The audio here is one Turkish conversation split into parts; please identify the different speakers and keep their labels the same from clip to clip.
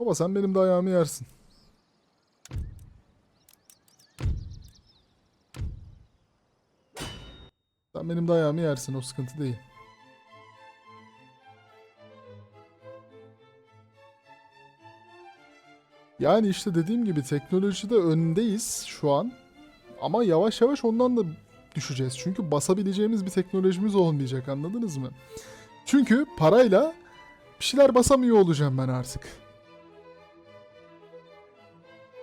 Speaker 1: Baba sen benim de ayağımı yersin. Sen benim de ayağımı yersin o sıkıntı değil. Yani işte dediğim gibi teknolojide öndeyiz şu an. Ama yavaş yavaş ondan da düşeceğiz. Çünkü basabileceğimiz bir teknolojimiz olmayacak anladınız mı? Çünkü parayla bir şeyler basamıyor olacağım ben artık.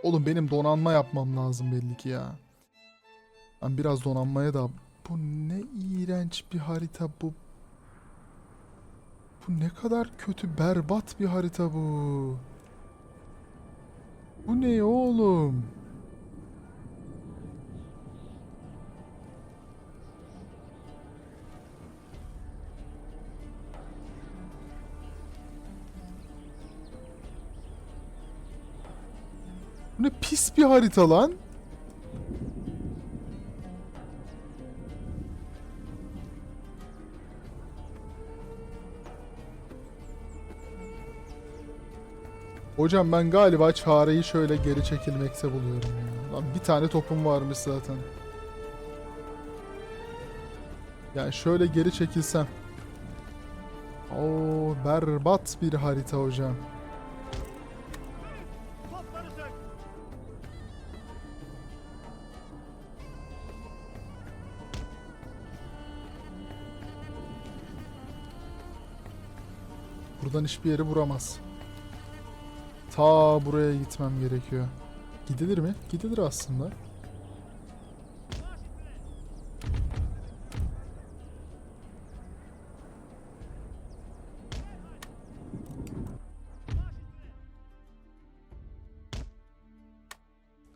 Speaker 1: Oğlum benim donanma yapmam lazım belli ki ya. Ben biraz donanmaya da... Bu ne iğrenç bir harita bu. Bu ne kadar kötü, berbat bir harita bu. Bu ne oğlum? Ne pis bir harita lan. Hocam ben galiba çareyi şöyle geri çekilmekte buluyorum. Lan bir tane topum varmış zaten. Yani şöyle geri çekilsem. Oo berbat bir harita hocam. Buradan hiçbir yeri vuramaz. Ta buraya gitmem gerekiyor. Gidilir mi? Gidilir aslında.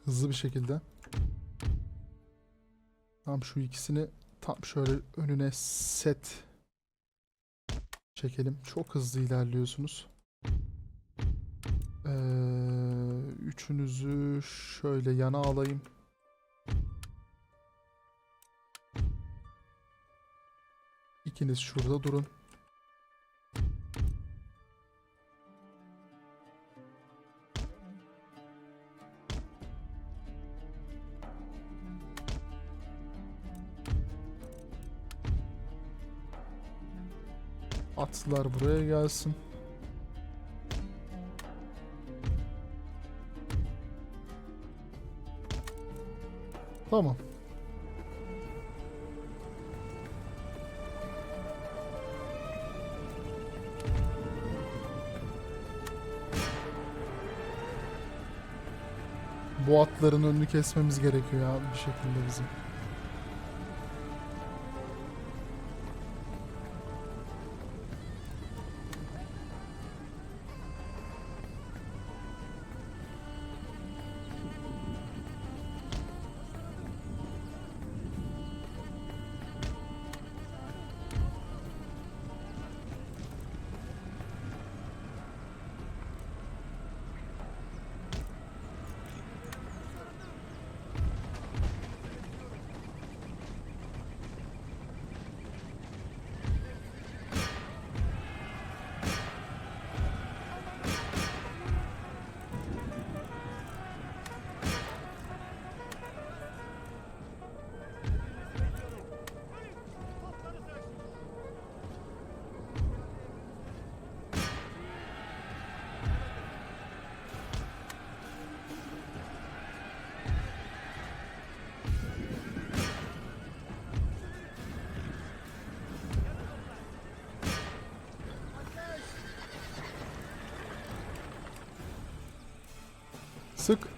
Speaker 1: Hızlı bir şekilde. Tam şu ikisini tam şöyle önüne set çekelim. Çok hızlı ilerliyorsunuz. Ee, üçünüzü şöyle yana alayım. İkiniz şurada durun. Atlar buraya gelsin. Tamam. Bu atların önünü kesmemiz gerekiyor ya bir şekilde bizim. Sık.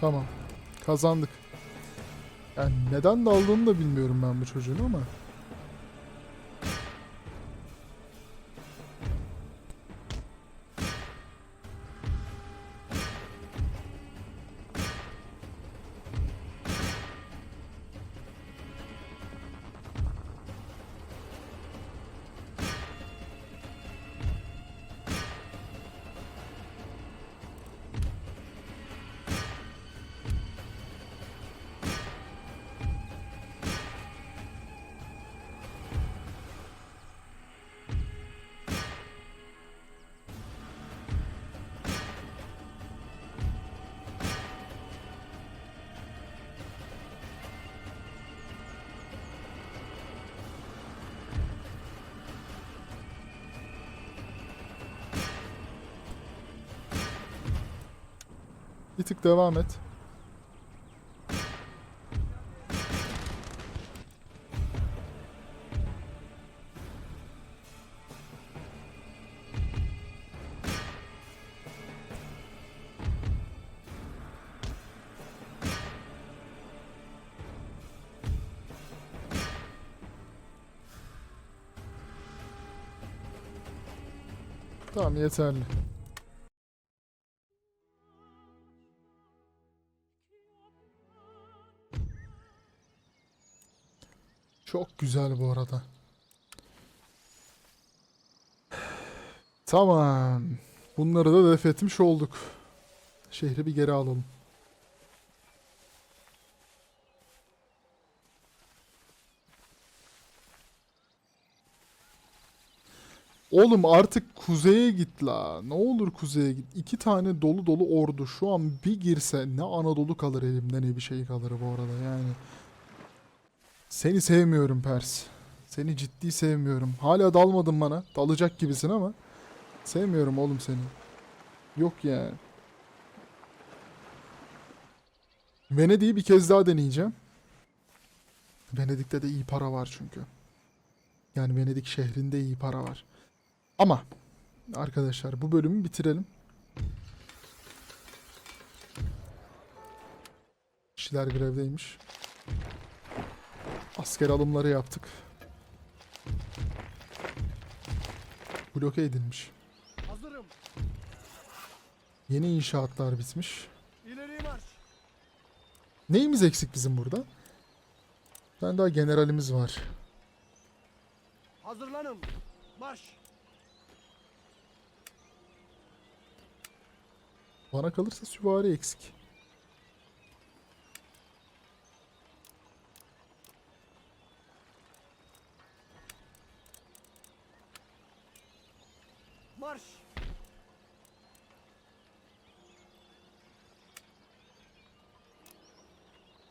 Speaker 1: Tamam. Kazandık. Yani neden daldığını da bilmiyorum ben bu çocuğun ama. Bir tık devam et. Tamam yeterli. Çok güzel bu arada. Tamam. Bunları da def etmiş olduk. Şehri bir geri alalım. Oğlum artık kuzeye git la. Ne olur kuzeye git. İki tane dolu dolu ordu şu an bir girse ne Anadolu kalır elimde ne bir şey kalır bu arada yani. Seni sevmiyorum Pers. Seni ciddi sevmiyorum. Hala dalmadın bana. Dalacak gibisin ama. Sevmiyorum oğlum seni. Yok yani. Venedik'i bir kez daha deneyeceğim. Venedik'te de iyi para var çünkü. Yani Venedik şehrinde iyi para var. Ama arkadaşlar bu bölümü bitirelim. Kişiler grevdeymiş. Asker alımları yaptık. Bloke edilmiş.
Speaker 2: Hazırım.
Speaker 1: Yeni inşaatlar bitmiş.
Speaker 2: İleri marş.
Speaker 1: Neyimiz eksik bizim burada? Ben daha generalimiz var.
Speaker 2: Hazırlanın. Marş.
Speaker 1: Bana kalırsa süvari eksik.
Speaker 2: Marş.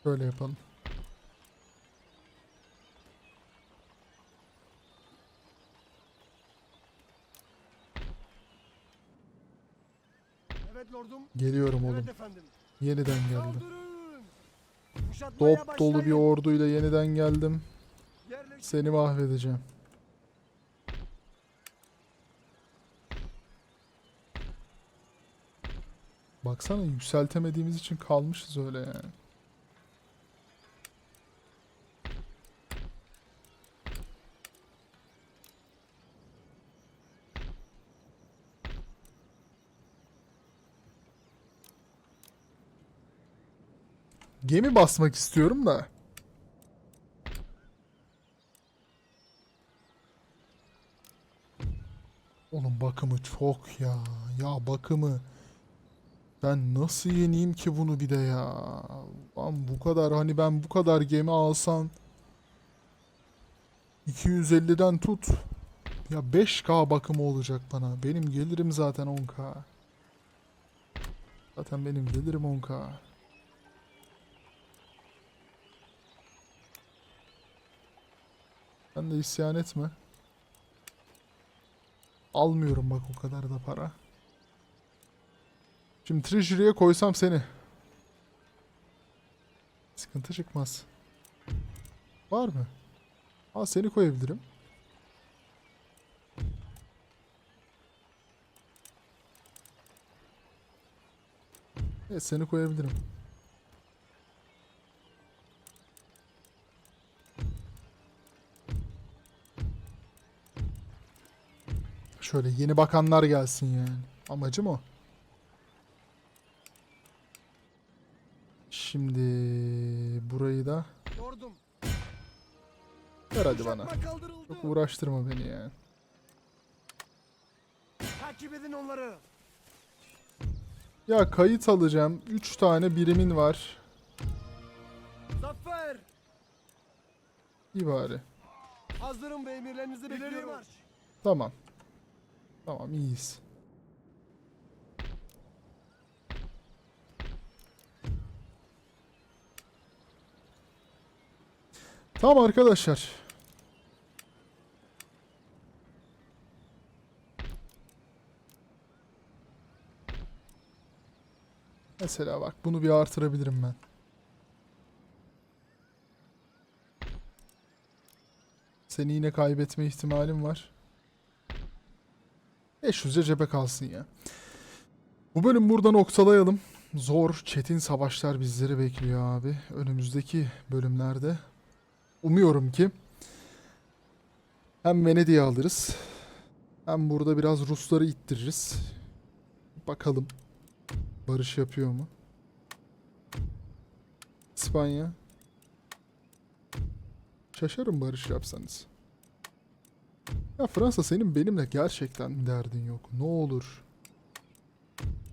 Speaker 1: Böyle yapalım.
Speaker 2: Evet lordum.
Speaker 1: Geliyorum oğlum.
Speaker 2: Evet efendim.
Speaker 1: Yeniden geldim. Dop dolu bir orduyla yeniden geldim. Seni mahvedeceğim. Baksana yükseltemediğimiz için kalmışız öyle yani. Gemi basmak istiyorum da. Oğlum bakımı çok ya. Ya bakımı. Ben nasıl yeneyim ki bunu bir de ya. Lan bu kadar hani ben bu kadar gemi alsam 250'den tut. Ya 5K bakımı olacak bana. Benim gelirim zaten 10K. Zaten benim gelirim 10K. Sen de isyan etme. Almıyorum bak o kadar da para. Şimdi Treasury'e koysam seni. Sıkıntı çıkmaz. Var mı? Aa seni koyabilirim. Evet seni koyabilirim. Şöyle yeni bakanlar gelsin yani. Amacım o. Şimdi burayı da
Speaker 2: Yordum.
Speaker 1: ver hadi bana. Çok uğraştırma beni yani.
Speaker 2: Takip edin onları.
Speaker 1: Ya kayıt alacağım. 3 tane birimin var.
Speaker 2: Zafer.
Speaker 1: İyi bari.
Speaker 2: Hazırım ve emirlerinizi bekliyorum.
Speaker 1: Tamam. Tamam iyiyiz. Tamam arkadaşlar. Mesela bak bunu bir artırabilirim ben. Seni yine kaybetme ihtimalim var. 500'e cebe kalsın ya. Bu bölüm burada noktalayalım. Zor, çetin savaşlar bizleri bekliyor abi. Önümüzdeki bölümlerde umuyorum ki hem Venedik'i alırız hem burada biraz Rusları ittiririz. Bakalım barış yapıyor mu? İspanya. Şaşarım barış yapsanız. Ya Fransa senin benimle gerçekten derdin yok. Ne olur.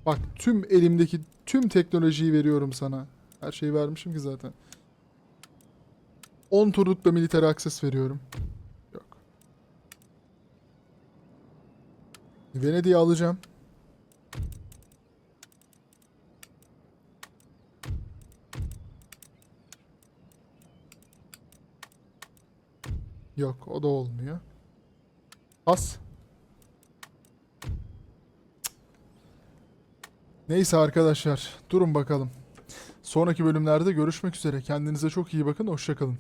Speaker 1: Bak tüm elimdeki tüm teknolojiyi veriyorum sana. Her şeyi vermişim ki zaten. 10 turluk da militer access veriyorum. Yok. Venedik'i alacağım. Yok o da olmuyor. As. Neyse arkadaşlar durun bakalım. Sonraki bölümlerde görüşmek üzere. Kendinize çok iyi bakın. Hoşçakalın.